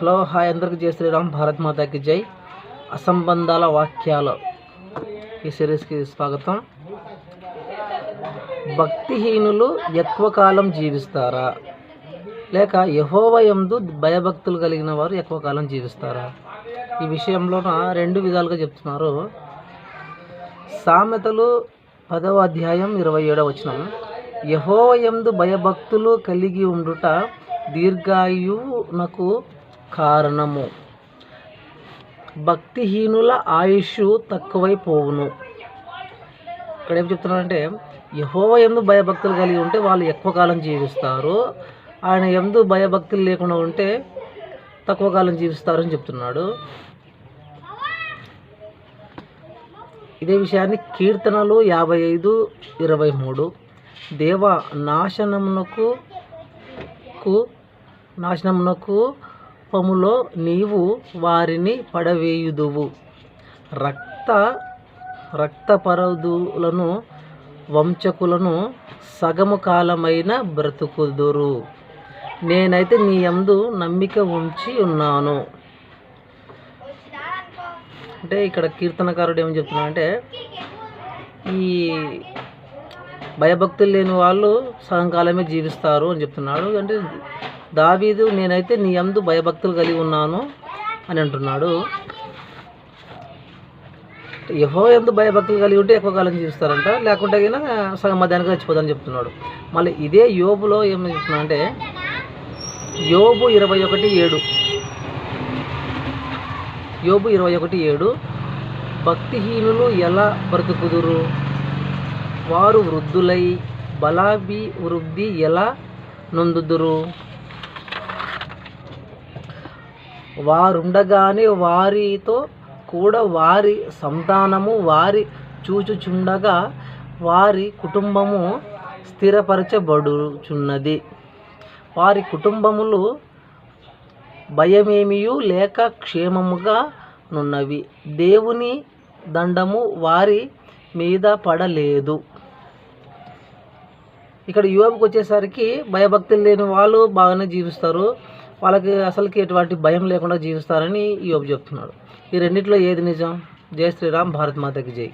Hello hi అందరికీ జై శ్రీరామ్ భారత్ మాతాకి జై. అసంబంధాల వాక్యాలు ఈ సిరీస్కి స్వాగతం. భక్తిహీనులు ఎక్కువ కాలం జీవిస్తారా? లేక యహోవయందు భయభక్తులు కలిగిన వారు ఎక్కువ కాలం జీవిస్తారా? ఈ విషయంలోన రెండు విధాలుగా చెప్తున్నారు. సామెతలు పదవ అధ్యాయం ఇరవై ఏడవ వచనం. యహోవయందు భయభక్తులు కలిగి ఉండుట దీర్ఘాయువునకు కారణము. భక్తిహీనుల ఆయుష్ తక్కువైపోవును. ఇక్కడ ఏం చెప్తున్నారంటే యహోవ ఎందు భయభక్తులు కలిగి ఉంటే వాళ్ళు ఎక్కువ కాలం జీవిస్తారు. ఆయన ఎందు భయభక్తులు లేకుండా ఉంటే తక్కువ కాలం జీవిస్తారని చెప్తున్నాడు. ఇదే విషయాన్ని కీర్తనలు యాభై ఐదు ఇరవై మూడు. దేవ నాశనమునకు కు నాశనమునకు పములో నీవు వారిని పడవేయుదువు. రక్త రక్తపరదులను వంచకులను సగము కాలమైన బ్రతుకుదురు. నేనైతే నీ యందు నమ్మిక ఉంచి ఉన్నాను. అంటే ఇక్కడ కీర్తనకారుడు ఏమని చెప్తున్నాడంటే ఈ భయభక్తులు లేని వాళ్ళు సగం కాలమే జీవిస్తారు అని చెప్తున్నాడు. అంటే దావీదు నేనైతే నీ అందు భయభక్తులు కలిగి ఉన్నాను అని అంటున్నాడు. యహో ఎందు భయభక్తులు కలిగి ఉంటే ఎక్కువ కాలం జీవిస్తారంట. లేకుంటే అయినా సగం మధ్యాహ్నం చచ్చిపోదని చెప్తున్నాడు. మళ్ళీ ఇదే యోబులో ఏమని చెప్తున్నా అంటే యోబు ఇరవై ఒకటి ఏడు. యోబు ఇరవై ఒకటి ఏడు. భక్తిహీనులు ఎలా బ్రతుకుదురు? వారు వృద్ధులై బలాభి వృద్ధి ఎలా నొందుదురు? వారుండగానే వారితో కూడా వారి సంతానము వారి చూచుచుండగా వారి కుటుంబము స్థిరపరచబడుచున్నది. వారి కుటుంబములు భయమేమియు లేక క్షేమముగా నున్నవి. దేవుని దండము వారి మీద పడలేదు. ఇక్కడ యువకు వచ్చేసరికి భయభక్తులు లేని వాళ్ళు బాగానే జీవిస్తారు. వాళ్ళకి అసలుకి ఎటువంటి భయం లేకుండా జీవిస్తారని ఈ చెప్తున్నాడు. ఈ రెండిట్లో ఏది నిజం? జై శ్రీరామ్ భారత్ మాతకి జై.